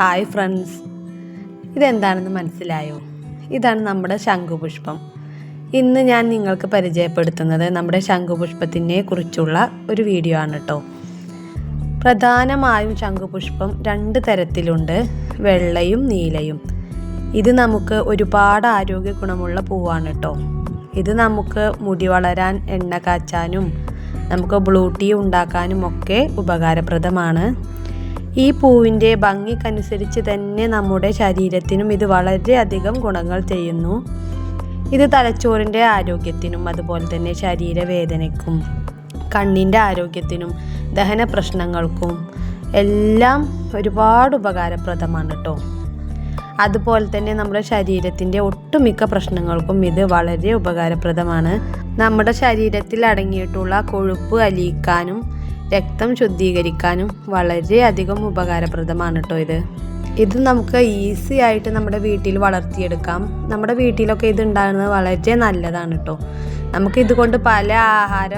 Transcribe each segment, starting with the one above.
Hi friends ഇതെന്താണെന്ന് മനസ്സിലായോ? ഇതാണ് നമ്മുടെ ശംഖുപുഷ്പം. ഇന്ന് ഞാൻ നിങ്ങൾക്ക് പരിചയപ്പെടുത്തുന്നത് നമ്മുടെ ശംഖുപുഷ്പത്തിനെ കുറിച്ചുള്ള ഒരു വീഡിയോ ആണ് കേട്ടോ പ്രധാനമായും ശംഖുപുഷ്പം രണ്ട് തരത്തിലുണ്ട്. വെള്ളയും നീലയും. ഇത് നമുക്ക് ഒരുപാട് ആരോഗ്യ ഗുണമുള്ള പൂവാണ് കേട്ടോ ഇത് നമുക്ക് മുടി വളരാൻ എണ്ണ കാച്ചാനും നമുക്ക് ബ്ലൂ ടീ ഉണ്ടാക്കാനും ഒക്കെ ഉപകാരപ്രദമാണ്. ഈ പൂവിന്റെ ഭംഗിക്കനുസരിച്ച് തന്നെ നമ്മുടെ ശരീരത്തിനും ഇത് വളരെയധികം ഗുണങ്ങൾ ചെയ്യുന്നു. ഇത് തലച്ചോറിന്റെ ആരോഗ്യത്തിനും അതുപോലെ തന്നെ ശരീരവേദനയ്ക്കും കണ്ണിന്റെ ആരോഗ്യത്തിനും ദഹന പ്രശ്നങ്ങൾക്കും എല്ലാം ഒരുപാട് ഉപകാരപ്രദമാണ് കേട്ടോ അതുപോലെ തന്നെ നമ്മുടെ ശരീരത്തിന്റെ ഒട്ടുമിക്ക പ്രശ്നങ്ങൾക്കും ഇത് വളരെ ഉപകാരപ്രദമാണ്. നമ്മുടെ ശരീരത്തിൽ അടങ്ങിയിട്ടുള്ള കൊഴുപ്പ് അലിയിക്കാനും രക്തം ശുദ്ധീകരിക്കാനും വളരെയധികം ഉപകാരപ്രദമാണ് കേട്ടോ ഇത്. ഇത് നമുക്ക് ഈസി ആയിട്ട് നമ്മുടെ വീട്ടിൽ വളർത്തിയെടുക്കാം. നമ്മുടെ വീട്ടിലൊക്കെ ഇത് ഉണ്ടാകുന്നത് വളരെ നല്ലതാണ് കേട്ടോ. നമുക്ക് ഇതുകൊണ്ട് പല ആഹാര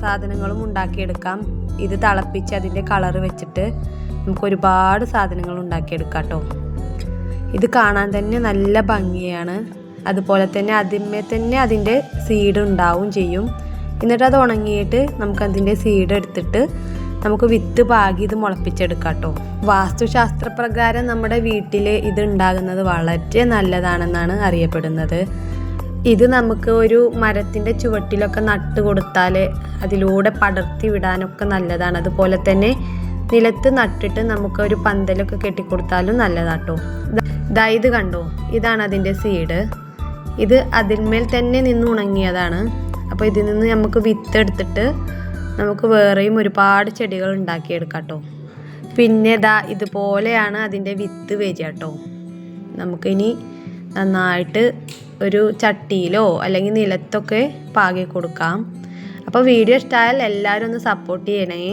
സാധനങ്ങളും ഉണ്ടാക്കിയെടുക്കാം. ഇത് തിളപ്പിച്ച് അതിന്റെ കളർ വെച്ചിട്ട് നമുക്ക് ഒരുപാട് സാധനങ്ങൾ ഉണ്ടാക്കിയെടുക്കാം കേട്ടോ. ഇത് കാണാൻ തന്നെ നല്ല ഭംഗിയാണ്. അതുപോലെ തന്നെ അതിന്മേ തന്നെ അതിന്റെ സീഡ് ഉണ്ടാവും ചെയ്യും. എന്നിട്ട് അത് ഉണങ്ങിയിട്ട് നമുക്ക് അതിന്റെ സീഡ് എടുത്തിട്ട് നമുക്ക് വിത്ത് പാകി ഇത് മുളപ്പിച്ചെടുക്കാം കേട്ടോ. വാസ്തുശാസ്ത്രപ്രകാരം നമ്മുടെ വീട്ടിൽ ഇത് ഉണ്ടാകുന്നത് വളരെ നല്ലതാണെന്നാണ് അറിയപ്പെടുന്നത്. ഇത് നമുക്ക് ഒരു മരത്തിന്റെ ചുവട്ടിലൊക്കെ നട്ട് കൊടുത്താൽ അതിലൂടെ പടർത്തി വിടാനൊക്കെ നല്ലതാണ്. അതുപോലെ തന്നെ നിലത്ത് നട്ടിട്ട് നമുക്ക് ഒരു പന്തലൊക്കെ കെട്ടിക്കൊടുത്താലും നല്ലതാട്ടോ ദാ ഇത് കണ്ടോ? ഇതാണ് അതിന്റെ സീഡ് ഇത് അതിന്മേൽ തന്നെ നിന്ന് ഉണങ്ങിയതാണ്. അപ്പോൾ ഇതിൽ നിന്ന് നമുക്ക് വിത്ത് എടുത്തിട്ട് നമുക്ക് വേറെയും ഒരുപാട് ചെടികൾ ഉണ്ടാക്കിയെടുക്കാം കേട്ടോ പിന്നെ ഇതാ ഇതുപോലെയാണ് അതിന്റെ വിത്ത് വരിക കേട്ടോ നമുക്കിനി നന്നായിട്ട് ഒരു ചട്ടിയിലോ അല്ലെങ്കിൽ നിലത്തൊക്കെ പാകി കൊടുക്കാം. അപ്പോൾ വീഡിയോ ഇഷ്ടമായാൽ എല്ലാവരും ഒന്ന് സപ്പോർട്ട് ചെയ്യണേ.